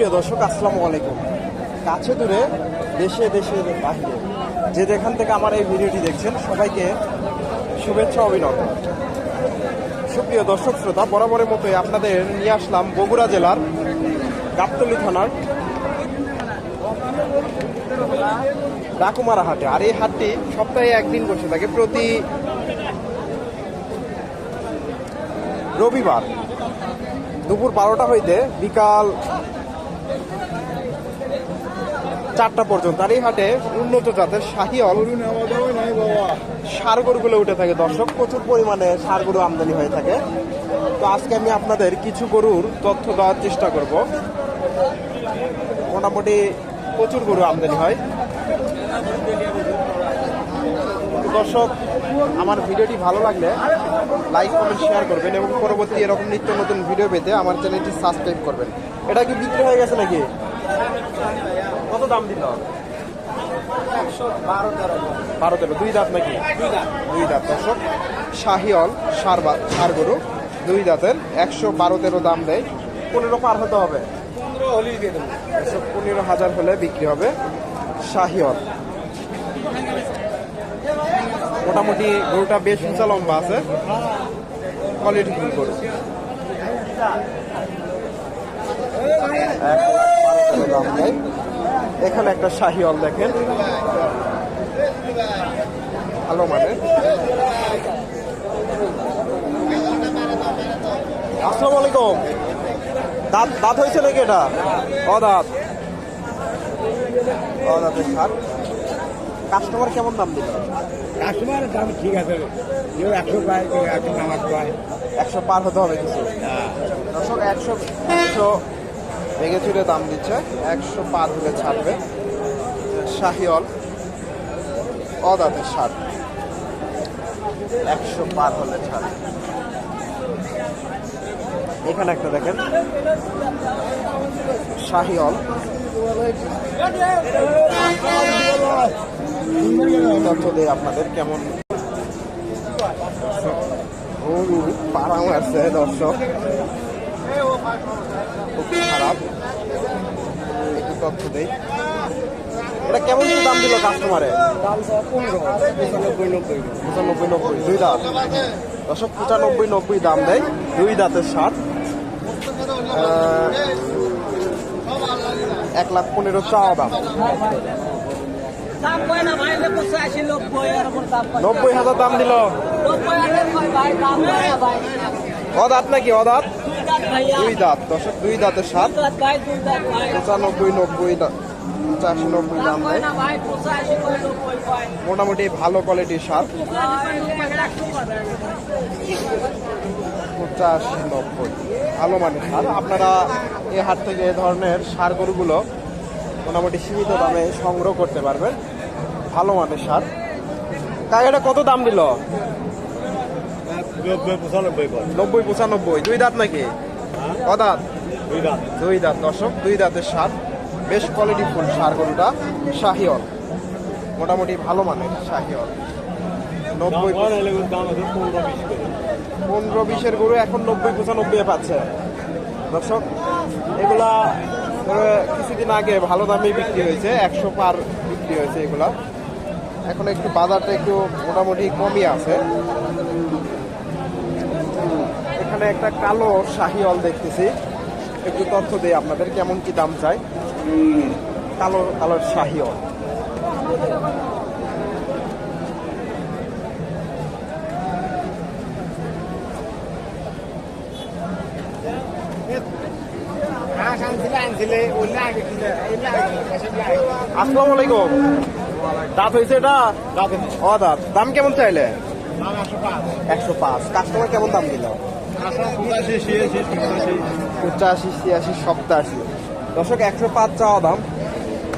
সুপ্রিয় দর্শক, আসসালামু আলাইকুম। কাছে দূরে দেশে দেশে, বাহিরে যে যেখান থেকে আমার এই ভিডিওটি দেখছেন, সবাইকে শুভেচ্ছা, অভিনন্দন। সুপ্রিয় দর্শক, শ্রোতা, বরাবরের মতোই আপনাদের নিয়ে আসলাম বগুড়া জেলার গাবতলী থানার ডাকুমারা হাটে। আর এই হাটটি সপ্তাহে একদিন বসে থাকে, প্রতি রবিবার দুপুর বারোটা হইতে বিকাল চারটা পর্যন্ত। আর এই হাটে উন্নত জাতের শাহিয়ল সার গরুগুলো উঠে থাকে, দর্শক। প্রচুর পরিমাণে সার গরু আমদানি হয়ে থাকে। তো আজকে আমি আপনাদের কিছু গরুর তথ্য দেওয়ার চেষ্টা করব। মোটামুটি প্রচুর গরু আমদানি হয়। দর্শক, আমার ভিডিওটি ভালো লাগলে লাইক, কমেন্ট শেয়ার করবেন এবং পরবর্তী এরকম নিত্য নতুন ভিডিও পেতে আমার চ্যানেলটি সাবস্ক্রাইব করবেন। এটা কি বিক্রি হয়ে গেছে নাকি? কত দাম দিল? বারো তেরো। দুই দাঁত নাকি? দুই দাঁত দর্শক। শাহিয়ল সার সার গরু দুই দাঁতের। একশো বারো তেরো দাম দেয়। পনেরো পার হতে হবে। পনেরো হাজার হলে বিক্রি হবে শাহিয়ল মোটামুটি গরুটা বেশ উঁচা লম্বা আছে। কোয়ালিটি ফুল গরু। দাম দেয়। এখানে একটা শাহিওয়াল দেখেন। ভালো মানে। আসসালামু আলাইকুম। দাঁত দাঁত হয়েছে নাকি এটা? ও দাঁত ও দাঁতের সার কাস্টমার কেমন দাম দিল? কাস্টমার দাম ঠিক আছে। কেউ একশো পায় কেউ একশো নামাজ পায়। একশো পার হতে হবে কিছু। দর্শক একশো একশো ভেঙে চুরে দাম দিচ্ছে। একশো পার হলে ছাড়বে। শাহিওল অদাতের ষাট একশো পার হলে ছাড় এখানে একটা দেখেন। শাহিওল তথ্য দেয় আপনাদের কেমন? গরু পাড়া দর্শক। খারাপ। তথ্য দেই। এটা কেমন দাম কাস্টমারে পঁচানব্বই নব্বই। দুই দাঁত। পঁচানব্বই নব্বই দাম দেয়। দুই দাঁতের এক লাখ পনেরো নব্বই হাজার দাম দিল। অদাঁত নাকি, অদাঁত? দুই দাঁত ভাইয়া দুই দাঁতের সাত পঁচানব্বই, নব্বই পঁচাশি, নব্বই দাম মোটামুটি ভালো কোয়ালিটির সার পঁচাশি, নব্বই। ভালো মানের সার আপনারা এই হাট থেকে এ ধরনের সার গরুগুলো মোটামুটি সীমিত দামে সংগ্রহ করতে পারবেন। ভালো মানের সার এটা কত দাম দিল? নব্বই পঁচানব্বই নব্বই পঁচানব্বই। দুই দাঁত নাকি? দুই দাম দুই দাঁত দর্শক দুই দাঁতের সার। বেশ কোয়ালিটি ফুল সার গরুটা। শাহিওল। মোটামুটি ভালো মানের শাহিওল। নব্বই পনেরো বিশ পনেরো বিশের গরু এখন নব্বই পঁচানব্বই পাচ্ছে। দর্শক এগুলা কিছুদিন আগে ভালো দামে বিক্রি হয়েছে। একশো পার বিক্রি হয়েছে এগুলা। এখন একটু বাজারটা একটু মোটামুটি কমই আছে। এখানে একটা কালো শাহিওল দেখতেছি। একটু তথ্য দিই আপনাদের কেমন কি দাম চাই? কালো কালোর কিনে আসসালামু আলাইকুম। দাঁত হয়েছে এটা? দাঁত দাম কেমন চাইলে? একশো পাঁচ। কাস্টমার কেমন দাম দিল? পঁচাশি ছিয়াশি সপ্তাশি দর্শক একশো পাঁচ চাওয়া দাম।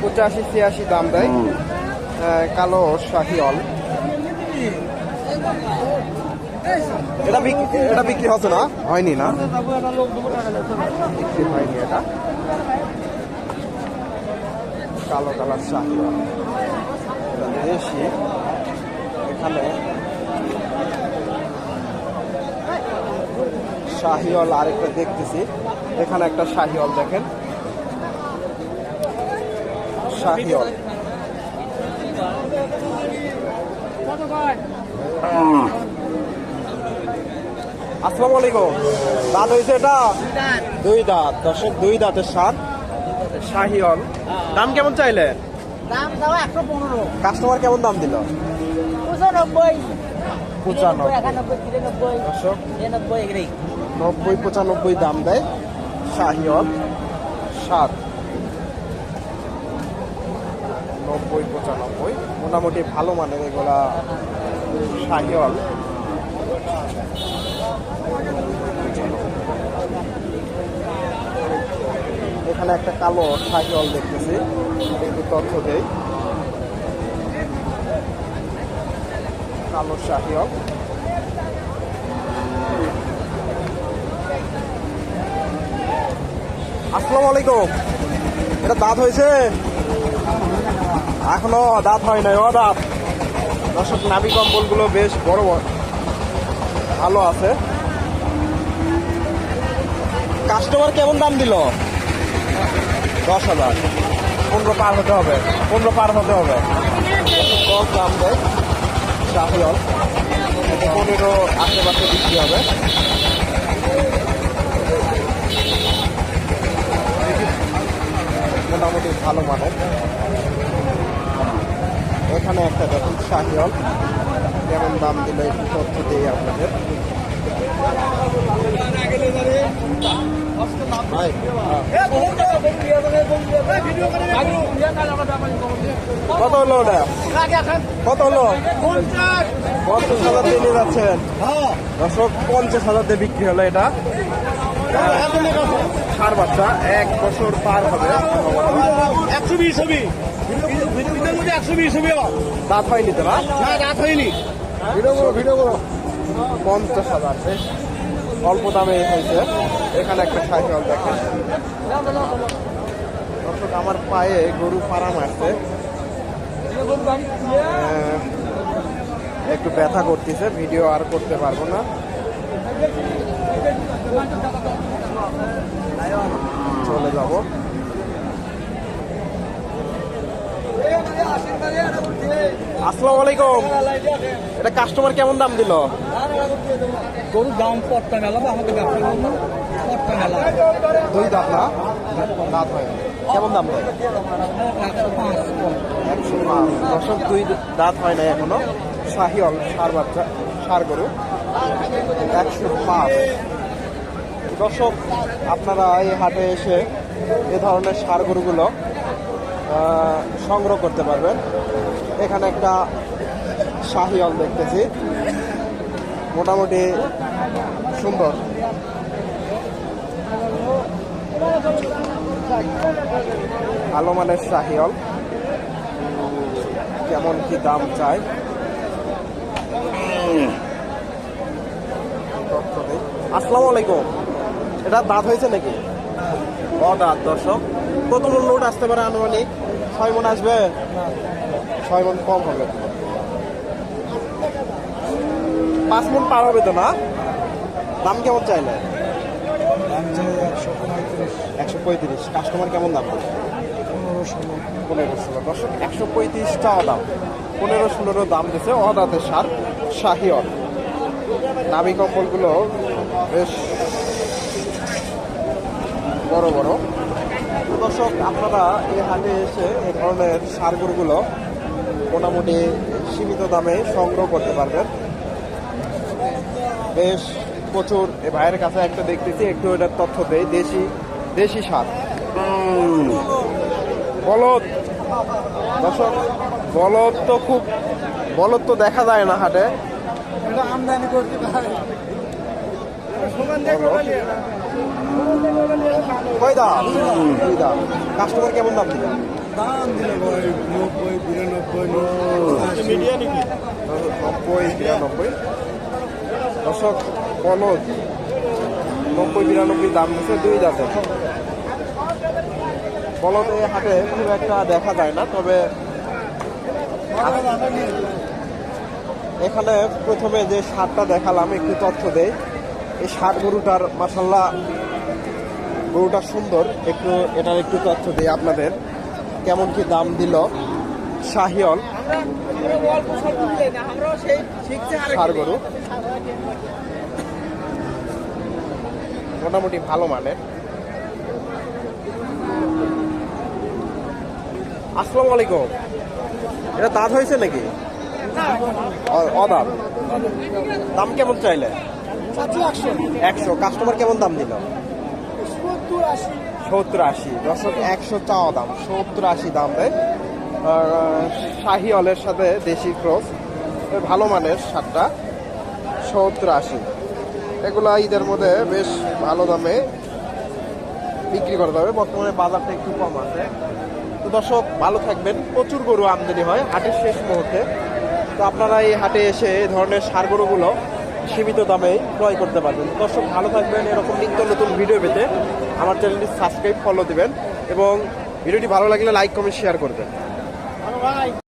পঁচাশি ছিয়াশি দাম দেয়। কালো শাহিওল এটা বিক্রি এটা বিক্রি হচ্ছে না? হয়নি না? বিক্রি হয়নি এটা। কালো কালার এটা দেশি। এখানে শাহিওল আরেকটা দেখতেছি। এখানে একটা শাহিওল দেখেন। শাহিওয়াল। আসসালামু আলাইকুম। দাঁত হয়েছে এটা? দুই দাঁত। দর্শক দুই দাঁতের সাত শাহিওল দাম কেমন চাইলে? দাম দাও একশো পনেরো। কাস্টমার কেমন দাম দিল? পঁচানব্বই। পঁচানব্বই। একানব্বই তিরানব্বই। দর্শক। নিরানব্বই নব্বই পঁচানব্বই দাম দেয় শাহিওল সাত। নব্বই পঁচানব্বই, মোটামুটি ভালো মানের এগুলা শাহিওল এখানে একটা কালো শাহিওল দেখতেছি, একটু তথ্য দেই। কালো শাহিওল আসসালামু আলাইকুম। এটা দাঁত হয়েছে? এখনও দাঁত হয় নাই, ও দাঁত। দর্শক নাবি কম্বলগুলো বেশ বড় বড়। ভালো আছে। কাস্টমার কেমন দাম দিল? দশ হাজার। পনেরো পার হতে হবে। পনেরো পার হতে হবে। দশ দাম দেয়। শাহিয়ল পনেরো আশেপাশে বিক্রি হবে। মোটামুটি ভালো মানের। এখানে একটা দেখুন শাহিয়ল কেমন দাম দিলে একটু তথ্য দিই আপনাদের। কত হলো ওটা? কত হলো? পঞ্চাশ হাজার দিয়ে নিয়ে যাচ্ছেন। দর্শক পঞ্চাশ হাজার দিয়ে বিক্রি হলো এটা। সার বাচ্চা এক বছর পার হবে। একশো বিশ হবে একশো বিশ হবে দাঁত হয়নি তো না রাত হয়নি। ভিডিও করো ভিডিও করো। পঞ্চাশ হাজার অল্প দামে হয়েছে। এখানে একটা সাইকেল দেখেন। দর্শক আমার পায়ে গরু ফার্ম আসছে আহ, একটু ব্যথা করতেছে ভিডিও আর করতে পারব না। চলে যাব। আসসালামু আলাইকুম। এটা কাস্টমার কেমন দাম দিল? গরুর দাম পট্টা মেলা বা আমাদের ব্যবসা করব পট্টা মেলা। দুই দাঁত না? দাঁত হয় কেমন দাম দেয়? একশো পাঁচ। দশক দুই দাঁত হয় না এখনও। শাহিওল সার বাচ্চা সার গরু। একশো পাঁচ। দর্শক আপনারা এই হাটে এসে এ ধরনের সার গরুগুলো সংগ্রহ করতে পারবেন। এখানে একটা শাহিওল দেখতেছি। মোটামুটি সুন্দর। ভালো মানের শাহিওল কেমন কি দাম চাই? তথ্য আসসালামু আলাইকুম। এটা দাঁত হয়েছে নাকি? ও দাঁত দর্শক। কত মন লোড আসতে পারে আনুমানিক? ছয় মন আসবে? ছয় মন কম হবে। পাঁচ মন পার হবে তো না? দাম কেমন চাইলে? একশো পঁয়ত্রিশ। কাস্টমার কেমন দাম? পনেরো ষোলো। পনেরো ষোলো। দর্শক একশো পঁয়ত্রিশ টাকা দাম। পনেরো ষোলোরও দাম দিছে অদাতে সার শাহিয়র নাবি কম্বলগুলো বেশ বড় বড়। দর্শক আপনারা এই হাটে এসে এই ধরনের সারগুলো মোটামুটি সীমিত দামে সংগ্রহ করতে পারবেন। বেশ প্রচুর। এ ভাইয়ের কাছে একটা দেখতেছি একটু এটার তথ্য দেয় দেশি দেশি সার। বলদ। দর্শক বলদ তো খুব বলদ তো দেখা যায় না হাটে। আমদানি করতে কয় দাম দুই দাম কাস্টমার কেমন দাম দিল দাম দিলে ভাই নব্বই বিরানব্বই মিডিয়া নাকি? নব্বই বিরানব্বই। দর্শক বলদ নব্বই বিরানব্বই দাম দিচ্ছে দুই দাঁতে। বলদ এই হাটে খুব একটা দেখা যায় না তবে এখানে প্রথমে যে সারটা দেখালাম একটু তথ্য দেই। এই সার গরুটার মাসাল্লাহ গরুটা সুন্দর। একটু এটার একটু তথ্য দিই আপনাদের। কেমন কি দাম দিল? শাহিয়ল সার গরু। মোটামুটি ভালো মানের। আসসালামু আলাইকুম। এটা দাঁত হয়েছে নাকি? অ- অদাঁত দাম কেমন চাইলে একশো। কাস্টমার কেমন দাম দিল? সত্তর আশি। দর্শক, একশো চাওয়া দাম, সত্তর আশি দাম দেয়। শাহি অলের সাথে দেশি ক্রস ভালো মানের সারটা সত্তর আশি। এগুলা ঈদের মধ্যে বেশ ভালো দামে বিক্রি করা যাবে। বর্তমানে বাজারটা একটু কম আছে। তো দর্শক, ভালো থাকবেন। প্রচুর গরু আমদানি হয় হাটের শেষ মুহূর্তে। তো আপনারা এই হাটে এসে এই ধরনের সার গরুগুলো সীমিত দামে ক্রয় করতে পারবেন। দর্শক, ভালো থাকবেন এরকম নিত্য নতুন ভিডিও পেতে আমার চ্যানেলটি সাবস্ক্রাইব, ফলো দিবেন এবং ভিডিওটি ভালো লাগলে লাইক, কমেন্ট, শেয়ার করবেন।